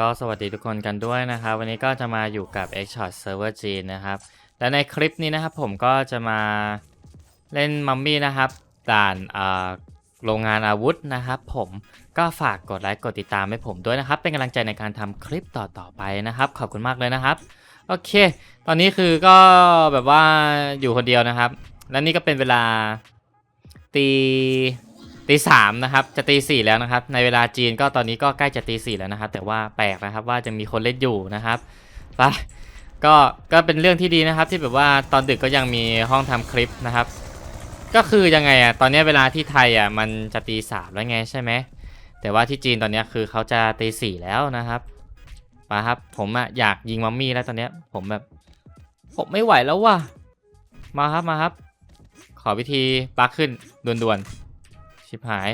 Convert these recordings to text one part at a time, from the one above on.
ก็สวัสดีทุกคนกันด้วยนะครับ วันนี้ก็จะมาอยู่กับ x s h o t Server G นะครับ และในคลิปนี้นะครับผมก็จะมาเล่นมัมมี่นะครับด่านโรงงานอาวุธนะครับ ผมก็ฝากกดไลค์กดติดตามให้ผมด้วยนะครับ เป็นกำลังใจในการทำคลิปต่อๆไปนะครับ ขอบคุณมากเลยนะครับโอเค ตอนนี้คือก็แบบว่าอยู่คนเดียวนะครับ และนี่ก็เป็นเวลาตี ตีสามนะครับจะตีสี่แล้วนะครับ ในเวลาจีนก็ตอนนี้ก็ใกล้จะตีสี่แล้วนะครับ แต่ว่าแปลกนะครับว่าจะมีคนเล่นอยู่นะครับไปก็ก็เป็นเรื่องที่ดีนะครับที่แบบว่าตอนดึกก็ยังมีห้องทำคลิปนะครับ ก็คือยังไงอะตอนนี้เวลาที่ไทยอะมันจะตีสามแล้วไงใช่ไหมแต่ว่าที่จีนตอนนี้คือเขาจะตีสี่แล้วนะครับมาครับผมอะอยากยิงมัมมี่แล้วตอนเนี้ยผมแบบผมไม่ไหวแล้วว่ะมาครับมาครับ ขอวิธีปักขึ้นด่วนๆ ชิบหาย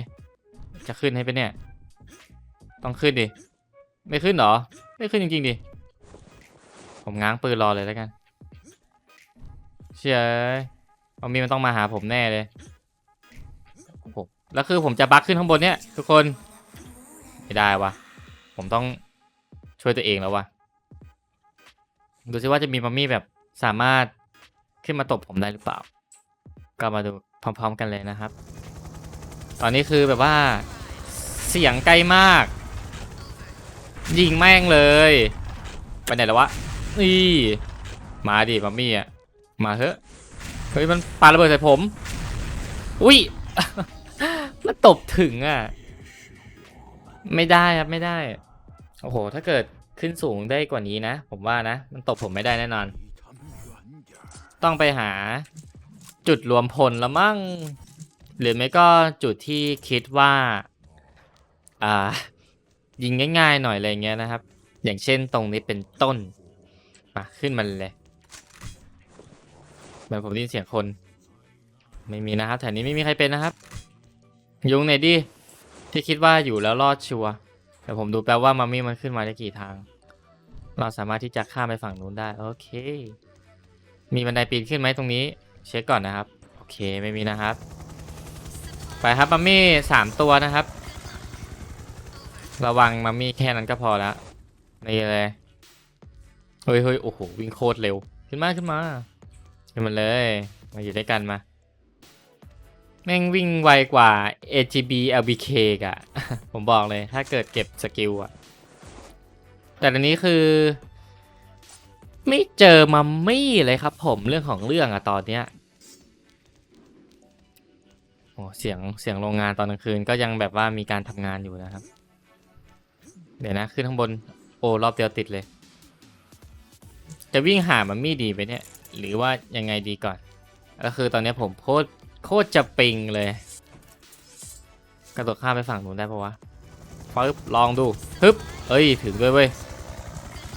จะขึ้นให้ไปเนี่ย ต้องขึ้นดิ ไม่ขึ้นหรอ ไม่ขึ้นจริงๆดิ ผมง้างปืนรอเลยแล้วกัน เชื่อมันมีมันต้องมาหาผมแน่เลยโอ้โหแล้วคือผมจะบักขึ้นข้างบนเนี่ย ทุกคน ไม่ได้วะผมต้องช่วยตัวเองแล้ววะดูซิว่าจะมีมัมมี่แบบสามารถขึ้นมาตบผมได้หรือเปล่า ก็มาดูพร้อมๆกันเลยนะครับ ตอนนี้คือแบบว่าเสียงใกล้มาก ยิงแม่งเลย ไปไหนแล้ววะนี่มาดิมัมมี่อะมาเถอะเฮ้ยมันปาระเบิดใส่ผม อุ้ยมันตบถึงอะ ไม่ได้ครับไม่ได้ โอ้โห ถ้าเกิดขึ้นสูงได้กว่านี้นะ ผมว่านะ มันตบผมไม่ได้แน่นอน ต้องไปหาจุดรวมพลล้วมั้ง หรือไม่ก็จุดที่คิดว่า อ่า ยิงง่ายๆหน่อยอะไรเงี้ยนะครับ อย่างเช่นตรงนี้เป็นต้นมาขึ้นมันเลยเหมือนผมได้ยินเสียงคน ไม่มีนะครับแถวนี้ไม่มีใครเป็นนะครับ ยุงไหนดิที่คิดว่าอยู่แล้วรอดชัวร์แต่ผมดูแปลว่ามัมมี่มันขึ้นมาได้กี่ทาง เราสามารถที่จะข้ามไปฝั่งนู้นได้ โอเค มีบันไดปีนขึ้นไหมตรงนี้ เช็คก่อนนะครับ โอเคไม่มีนะครับ ไปครับมัมมี่สามตัวนะครับ ระวังมัมมี่แค่นั้นก็พอแล้วนี่เลยเฮ้ยเฮ้ยโอ้โหวิ่งโคตรเร็วขึ้นมาขึ้นมาขึ้นมาเลย มาอยู่ด้วยกันมา แม่งวิ่งไวกว่า AGB LBK กะผมบอกเลยถ้าเกิดเก็บสกิลอะแต่ตอนนี้คือ ไม่เจอมัมมี่เลยครับผมเรื่องของเรื่องอะตอนเนี้ย เสียงเสียงโรงงานตอนกลางคืนก็ยังแบบว่ามีการทำงานอยู่นะครับ เดี๋ยวนะขึ้นข้างบนโอ้รอบเดียวติดเลย จะวิ่งหามัมมี่ดีไปเนี่ย หรือว่ายังไงดีก่อน ก็คือตอนนี้ผมโคตรโคตรจะปิงเลย กระโดดข้ามไปฝั่งนู้นได้ปะวะปึ๊บลองดูฮึบเอ้ยถึงด้วยเว้ย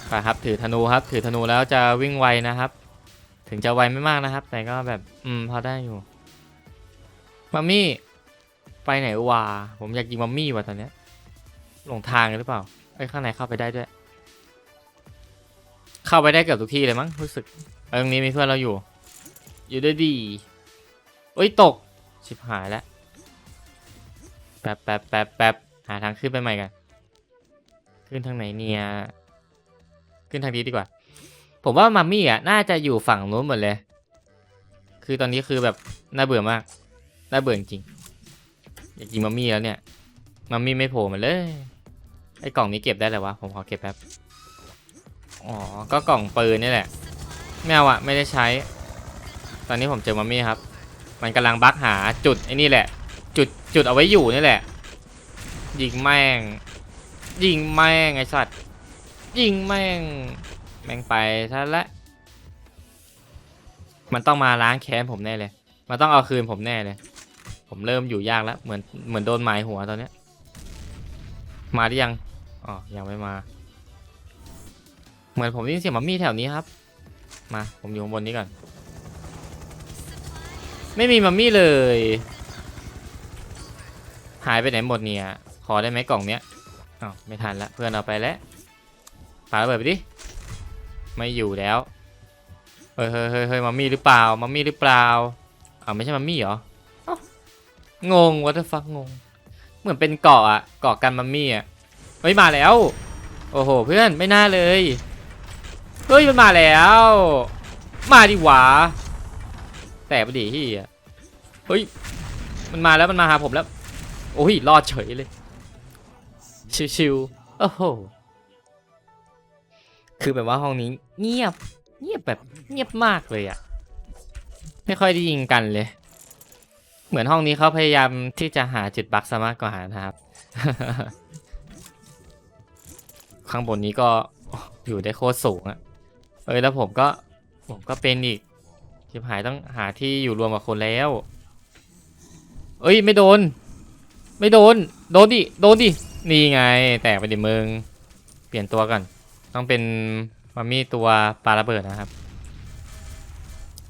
ไปครับถือธนูครับ ถือธนูแล้วจะวิ่งไวนะครับ ถึงจะไวไม่มากนะครับ แต่ก็แบบอืมพอได้อยู่ มัมมี่ ไปไหนวะผมอยากยิงมัมมี่ว่ะตอนเนี้ยหลงทางหรือเปล่าไอ้ข้างในเข้าไปได้ด้วย เข้าไปได้เกือบทุกที่เลยมั้งรู้สึกเอ้ยตรงนี้มีเพื่อนเราอยู่ อยู่ด้วยดีเอ้ยตกชิบหายแล้วแป๊บแป๊บแป๊บแป๊บหาทางขึ้นไปใหม่กัน ขึ้นทางไหนเนี่ยขึ้นทางนี้ดีกว่า ผมว่ามัมมี่อะน่าจะอยู่ฝั่งนู้นหมดเลย คือตอนนี้คือแบบน่าเบื่อมาก น่าเบื่อจริงอยากกินมัมมี่แล้วเนี่ย มัมมี่ไม่โผล่มาเลย ไอ้กล่องนี้เก็บได้เลยวะ ผมขอเก็บแป๊บ อ๋อ ก็กล่องปืนนี่แหละ ไม่เอาอะไม่ได้ใช้ ตอนนี้ผมเจอมัมมี่ครับ มันกำลังบักหาจุดไอ้นี่แหละ จุดจุดเอาไว้อยู่นี่แหละ ยิงแม่ง ยิงแม่งไอ้สัตว์ ยิงแม่ง แม่งไปซะและ มันต้องมาล้างแค้นผมแน่เลย มันต้องเอาคืนผมแน่เลย ผมเริ่มอยู่ยากแล้ว เหมือนเหมือนโดนหมายหัวตอนเนี้ย มาหรือยัง อ๋อ ยังไม่มา เหมือนผมได้ยินเสียงมัมมี่แถวนี้ครับ มา ผมอยู่ข้างบนนี้ก่อน ไม่มีมัมมี่เลย หายไปไหนหมดเนี่ย ขอได้ไหมกล่องเนี้ยอ้าวไม่ทันละเพื่อนเอาไปแล้วปาระเบิดไปดิ ไม่อยู่แล้ว เฮ้ยเฮ้ยเฮ้ยเฮ้ยมัมมี่หรือเปล่า มัมมี่หรือเปล่าอ้าวไม่ใช่มัมมี่เหรอ งงวัตฟักงง เหมือนเป็นเกาะอะเกาะกันมัมมี่อะเฮ้ยมาแล้ว โอ้โหเพื่อนไม่น่าเลย เฮ้ยมันมาแล้ว มาดิหวาแต่ปดีที่อะเฮ้ยมันมาแล้วมันมาหาผมแล้ว โอ้ยรอดเฉยเลย ชิวๆโอ้โหคือแบบว่าห้องนี้เงียบ เงียบแบบเงียบมากเลยอะไม่ค่อยได้ยิงกันเลย เหมือนห้องนี้เขาพยายามที่จะหาจุดบั๊กซะมากกว่านะครับ ข้างบนนี้ก็อยู่ได้โคตรสูงอะเอ้ยแล้วผมก็ผมก็เป็นอีกชิบหายต้องหาที่อยู่รวมกับคนแล้ว เอ้ยไม่โดน ไม่โดน โดนดิ โดนดิ นี่ไง แตกไปดิมึง เปลี่ยนตัวก่อน ต้องเป็นมัมมี่ตัวปลาระเบิดนะครับ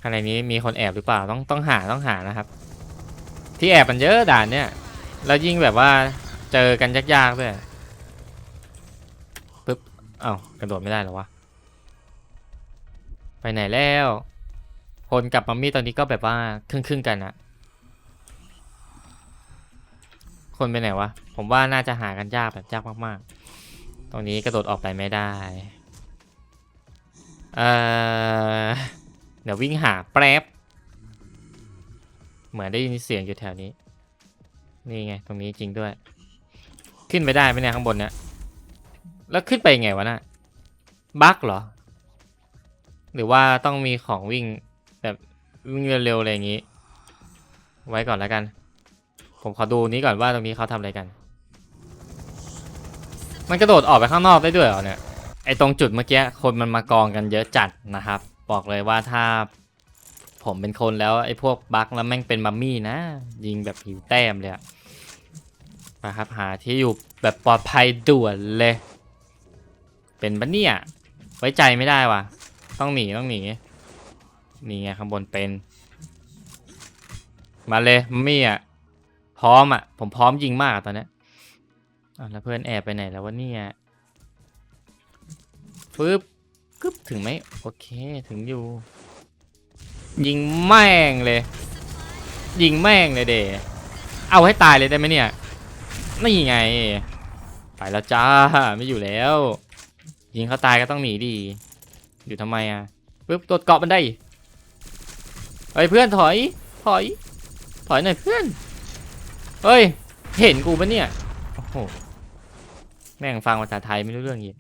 ข้างในนี้มีคนแอบหรือเปล่า ต้องต้องหาต้องหานะครับ ที่แอบมันเยอะด่านเนี่ยแล้วยิ่งแบบว่าเจอกันยากๆด้วยปึ๊บเอ้ากระโดดไม่ได้หรอวะไปไหนแล้ว คนกับมัมมี่ตอนนี้ก็แบบว่าครึ่งๆกันอะคนไปไหนวะ ผมว่าน่าจะหากันยากแบบยากมากๆ ตรงนี้กระโดดออกไปไม่ได้ เอ่อ เดี๋ยววิ่งหาแป๊บ เหมือนได้ยินเสียงอยู่แถวนี้ นี่ไง ตรงนี้จริงด้วย ขึ้นไปได้ไหมเนี่ยข้างบนเนี่ย แล้วขึ้นไปไงวะน่ะ บั๊กเหรอ หรือว่าต้องมีของวิ่งแบบวิ่งเร็วๆอะไรอย่างนี้ ไว้ก่อนแล้วกัน ผมขอดูนี้ก่อนว่าตรงนี้เขาทำอะไรกัน มันกระโดดออกไปข้างนอกได้ด้วยเหรอเนี่ย ไอตรงจุดเมื่อกี้คนมันมากองกันเยอะจัดนะครับ บอกเลยว่าถ้า ผมเป็นคนแล้วไอ้พวกบั๊กแล้วแม่งเป็นมัมมี่นะ ยิงแบบหิวแต้มเลยอะนะครับหาที่อยู่แบบปลอดภัยด่วนเลย เป็นปะเนี่ย ไว้ใจไม่ได้ว่ะ ต้องหนีต้องหนีนี่ไงข้างบนเป็น มาเลยมัมมี่อะพร้อมอะผมพร้อมยิงมากตอนนี้แล้วเพื่อนแอบไปไหนแล้ววะเนี่ยปึ๊บกึบถึงไหมโอเคถึงอยู่ ยิงแม่งเลย ยิงแม่งเลยเดเอาให้ตายเลยได้ไหมเนี่ยนี่ไง ไปแล้วจ้าไม่อยู่แล้ว ยิงเขาตายก็ต้องหนีดี อยู่ทำไมอะปึ๊บตัวเกาะมันได้เฮ้ยเพื่อนถอย ถอย ถอยหน่อยเพื่อน เฮ้ย เห็นกูปะเนี่ย โอ้โห แม่งฟังภาษาไทยไม่รู้เรื่องอีก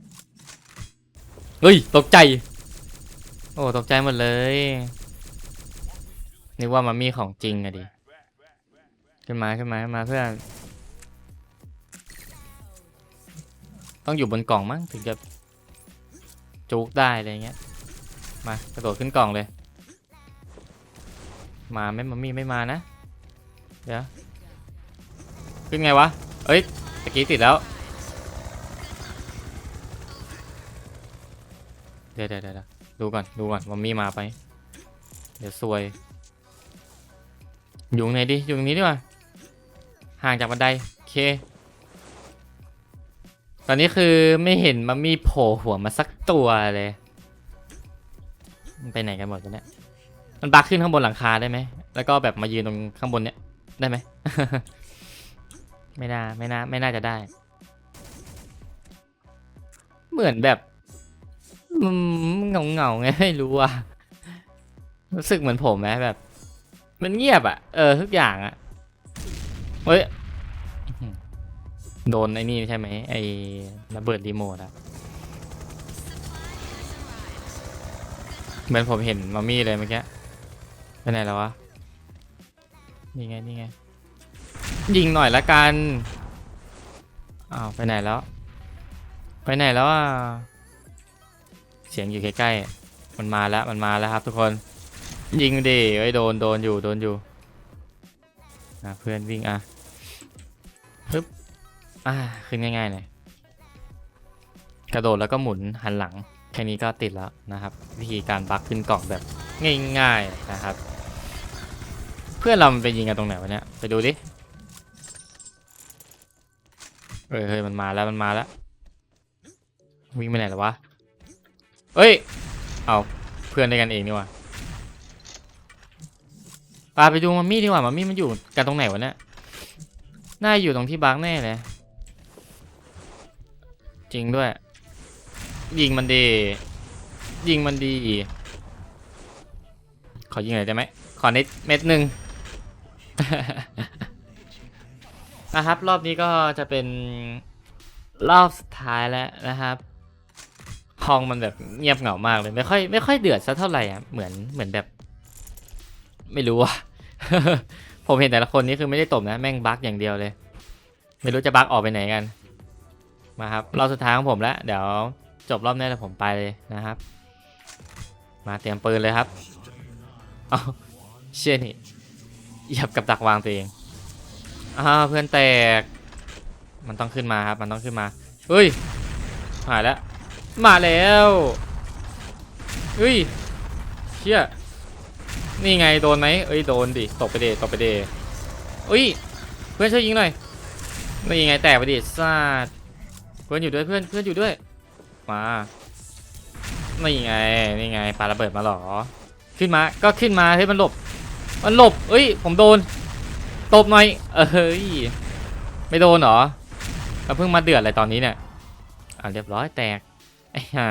เฮ้ย ตกใจ โอ้ ตกใจหมดเลย นึกว่ามันมีของจริงอะดิ ขึ้นมาขึ้นมาขึ้นมาเพื่อน ต้องอยู่บนกล่องมั้งถึงจะจุกได้อะไรเงี้ย มากระโดดขึ้นกล่องเลย มาไม่มามีไม่มานะ เดี๋ยว ขึ้นไงวะ เอ้ยตะกี้ติดแล้ว เดี๋ยวเดี๋ยวเดี๋ยวดูก่อนดูก่อนว่ามีมาไป เดี๋ยวซวย อยู่ไหนดิอยู่ตรงนี้ดีกว่าห่างจากบันไดโอเค ตอนนี้คือไม่เห็นมันมีโผล่หัวมาสักตัวเลยมันไปไหนกันหมดวะเนี่ยมันบักขึ้นข้างบนหลังคาได้ไหมแล้วก็แบบมายืนตรงข้างบนเนี้ยได้ไหมไม่น่าไม่น่าไม่น่าจะได้ เหมือนแบบเงาเงาไงไม่รู้อะรู้สึกเหมือนผมไหมแบบ มันเงียบอะ เออทุกอย่างอะ เฮ้ย โดนไอ้นี่ใช่ไหมไอ้ระเบิดรีโมทอะเหมือนผมเห็นมัมมี่เลยเมื่อกี้ไปไหนแล้ววะ นี่ไง นี่ไง ยิงหน่อยละกัน อ้าว ไปไหนแล้ว ไปไหนแล้วอะ เสียงอยู่ใกล้ๆ มันมาแล้ว มันมาแล้วครับทุกคน ยิงดิไอ้โดนโดนอยู่โดนอยู่อะเพื่อนวิ่งอะปึ๊บอ่าขึ้นง่ายๆหน่อยกระโดดแล้วก็หมุนหันหลังแค่นี้ก็ติดแล้วนะครับ วิธีการบักขึ้นกล่องแบบง่ายๆนะครับ เพื่อนเราไปยิงกันตรงไหนวะเนี่ยไปดูดิเฮ้ยเฮ้ยมันมาแล้วมันมาแล้ววิ่งไปไหนแล้วะเอ้ยเอาเพื่อนด้วยกันเองนี่ว่า ปาไปดูมัมมี่ดีกว่ามัมมี่มันอยู่กันตรงไหนวะเนี่ยน่าอยู่ตรงที่บักแน่เลย จริงด้วย ยิงมันดี ยิงมันดี ขอยิงหน่อยได้ไหม ขอนิดเม็ดหนึ่งนะครับ รอบนี้ก็จะเป็นรอบสุดท้ายแล้วนะครับห้องมันแบบเงียบเหงามากเลย ไม่ค่อยไม่ค่อยเดือดสักเท่าไหร่อะเหมือนเหมือนแบบ ไม่รู้อะ ผมเห็นแต่ละคนนี่คือไม่ได้ตบนะ แม่งบั๊กอย่างเดียวเลย ไม่รู้จะบั๊กออกไปไหนกัน มาครับรอบสุดท้ายของผมแล้วเดี๋ยวจบรอบนี้แล้วผมไปเลยนะครับ มาเตรียมปืนเลยครับเอาเชี่ยนี่หยียบกับดักวางตัวเองอ้าวเพื่อนแตก มันต้องขึ้นมาครับ มันต้องขึ้นมาเฮ้ยหายแล้ว มาแล้วเฮ้ยเชี่ย นี่ไงโดนไหมเอ้ยโดนดิตกไปเดตกไปเดเอ้ยเพื่อนช่วยยิงหน่อยนี่ไงแตกไปดิซาดเพื่อนอยู่ด้วยเพื่อนเพื่อนอยู่ด้วยมานี่ไงนี่ไงปาระเบิดมาหรอ ขึ้นมาก็ขึ้นมาเฮ้ยมันหลบ มันหลบเอ้ยผมโดนตบหน่อยเอ้ยไม่โดนหรอเราเพิ่งมาเดือดอะไรตอนนี้เนี่ยอ่าเรียบร้อยแตกไอ้ห่า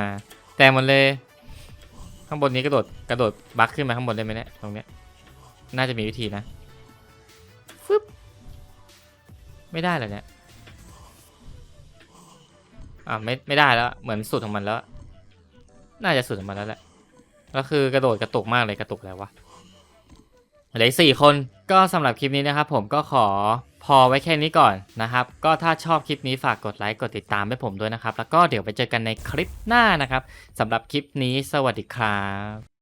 แตกหมดเลยางบนนี้กระโดดกระโดดบักขึ้นมาข้างบนได้ไหมเนี่ยตรงเนี้ยน่าจะมีวิธีนะฟึบไม่ได้เลยเนี่ยอ่าไม่ไม่ได้แล้วเหมือนสุดของมันแล้ว น่าจะสุดของมันแล้วแหละก็คือกระโดดกระตุกมากเลยกระตุกแล้ววะเหลืออกสี่คนก็สำหรับคลิปนี้นะครับผมก็ขอ พอไว้แค่นี้ก่อนนะครับ ก็ถ้าชอบคลิปนี้ฝากกดไลค์กดติดตามให้ผมด้วยนะครับ แล้วก็เดี๋ยวไปเจอกันในคลิปหน้านะครับสำหรับคลิปนี้สวัสดีครับ